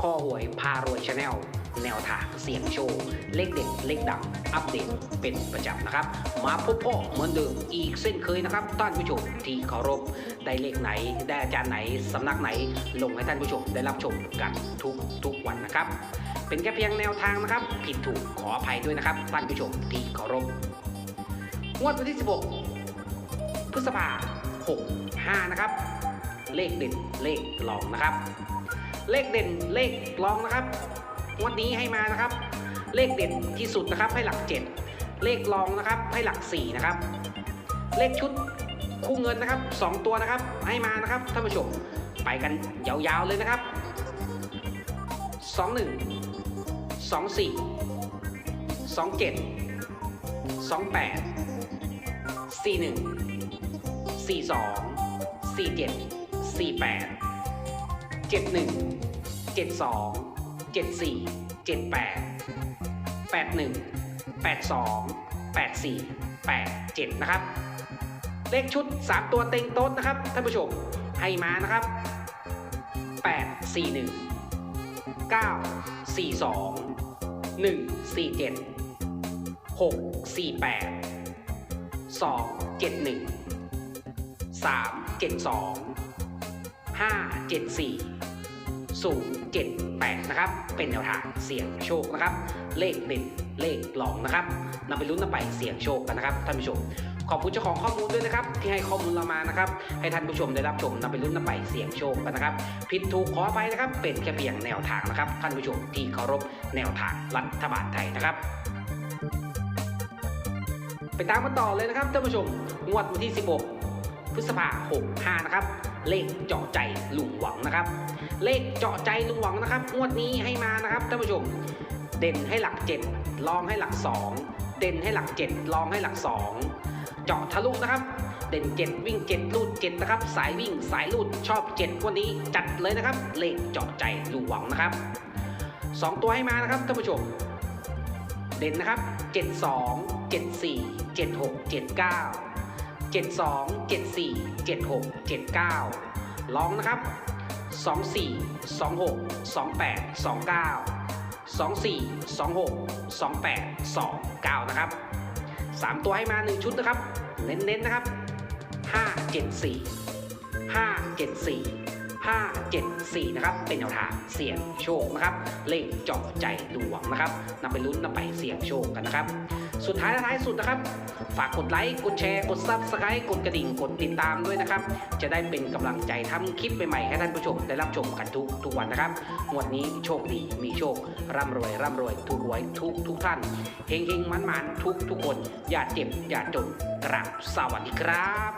ข้อหวยพารวยชาแนลแนวทางเสี่ยงโชคเลขเด็ดเลขดังอัปเดตเป็นประจำนะครับ มาพบพ่อเหมือนเดิมอีกเส้นเคยนะครับท่านผู้ชมที่เคารพได้เลขไหน ได้อาจารย์ไหนสำนักไหน ลงให้ท่านผู้ชมได้รับชมกันทุกทุกวันนะครับ เป็นแค่เพียงแนวทางนะครับ ผิดถูกขออภัยด้วยนะครับท่านผู้ชมที่เคารพงวดวันที่ 16 พฤษภา65 นะครับ เลขเด่นเลขรองนะครับ เลขเด่นเลขรองนะครับงวดนี้ให้มานะครับ เลขเด่นที่สุดนะครับให้หลัก 7 เลขรองนะครับให้หลัก4นะครับ เลขชุดคู่เงินนะครับ 2 ตัวนะครับ ให้มานะครับท่านผู้ชมไปกันยาวๆเลยนะครับ 21 24 27 28 41 42 47 48 71 72 74 78 81 82 84 87นะครับ เลขชุด3ตัวเต็งโต๊ดนะครับท่านผู้ชมให้มานะครับ8 4 1 9 4 2 1 4 7 6 4 8 2 7 1 3 7 2 5 7 4 0 7 8น 7, 8 นะครับ เป็นแนวทางเสี่ยงโชคนะครับ เลขเด่นเลขหลองนะครับนำไปลุ้นนำไปเสี่ยงโชคกันนะครับท่านผู้ชม ขอบคุณเจ้าของข้อมูลด้วยนะครับ ที่ให้ข้อมูลเรามานะครับ ให้ท่านผู้ชมได้รับชมนำไปลุ้นนำไปเสี่ยงโชคกันนะครับ ผิดถูกขอไปนะครับ เป็นแค่เพียงแนวทางนะครับ ท่านผู้ชมที่เคารพแนวทางรัฐบาลไทยนะครับไปตามกันต่อเลยนะครับท่านผู้ชม งวดวันที่ 16 พฤษภาคม65 นะครับ เลขเจาะใจลุงหวังนะครับ เลขเจาะใจลุงหวังนะครับงวดนี้ให้มานะครับท่านผู้ชม เด่นให้หลัก 7 ลองให้หลัก 2 เด่นให้หลัก 7 ลองให้หลัก 2 เจาะทะลุนะครับ เด่น 7 วิ่ง 7 ลูด7นะครับ สายวิ่งสายลูดชอบ 7 วันนี้จัดเลยนะครับ เลขเจาะใจลุงหวังนะครับ 2 ตัวให้มานะครับท่านผู้ชม เด่นนะครับ 72 74 76 79 72 74 76 79 ลองนะครับ 24 26 28 29 24 26 28 29 นะครับ 3 ตัวให้มา 1 ชุดนะครับ เน้นๆนะครับ 574 574 574 นะครับ เป็นแนวทางเสี่ยงโชคนะครับ เลขจาะใจดวงนะครับนำไปลุ้นนำไปเสี่ยงโชคกันนะครับ สุดท้ายท้ายสุดนะครับ ฝากกดไลค์ กดแชร์ กดซับสไครต์กดกระดิ่ง กดติดตามด้วยนะครับ จะได้เป็นกำลังใจทำคลิปใหม่ๆให้ท่านผู้ชมได้รับชมกันทุกทุกวันนะครับงวดนี้โชคดีมีโชค ร่ำรวย ร่ำรวยถูกหวยทุกทุกท่านเฮงเฮงมันมันๆทุกทุกคน อย่าเจ็บอย่าจนกราบสวัสดีครับ